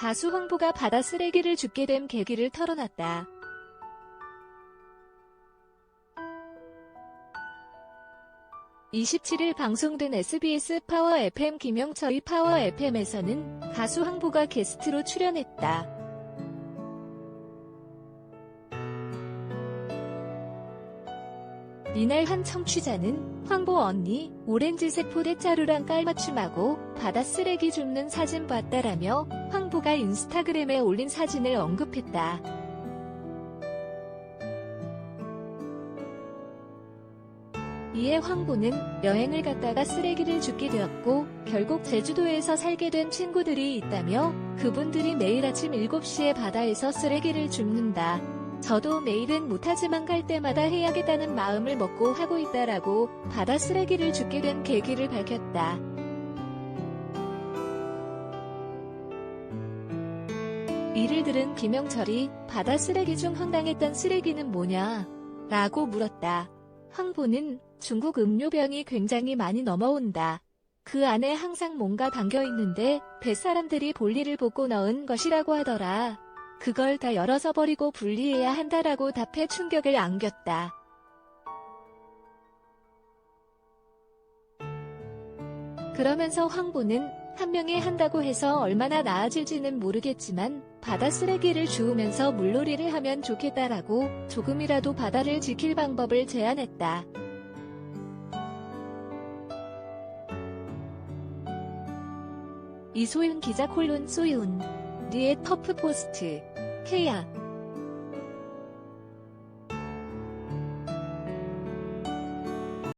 가수 황보가 바다 쓰레기를 줍게 된 계기를 털어놨다. (27일) 방송된 SBS 파워 FM 김영철의 파워 FM에서는 가수 황보가 게스트로 출연했다. 이날 한 청취자는 황보 언니 오렌지색 포대자루랑 깔맞춤하고 바다 쓰레기 줍는 사진 봤다라며 황 보가 인스타그램에 올린 사진을 언급했다. 이에 황보는 여행을 갔다가 쓰레기를 줍게 되었고 결국 제주도에서 살게 된 친구들이 있다며 그분들이 매일 아침 7시에 바다에서 쓰레기를 줍는다. 저도 매일은 못하지만 갈 때마다 해야겠다는 마음을 먹고 하고 있다라고 바다 쓰레기를 줍게 된 계기를 밝혔다. 이를 들은 김영철이 바다 쓰레기 중 황당했던 쓰레기는 뭐냐? 라고 물었다. 황보는 중국 음료병이 굉장히 많이 넘어온다. 그 안에 항상 뭔가 담겨 있는데 뱃사람들이 볼일을 보고 넣은 것이라고 하더라. 그걸 다 열어서 버리고 분리해야 한다라고 답해 충격을 안겼다. 그러면서 황보는 한 명이 한다고 해서 얼마나 나아질지는 모르겠지만 바다 쓰레기를 주우면서 물놀이를 하면 좋겠다라고 조금이라도 바다를 지킬 방법을 제안했다. 이소윤 기자 콜론 소윤 리의 터프 포스트 K야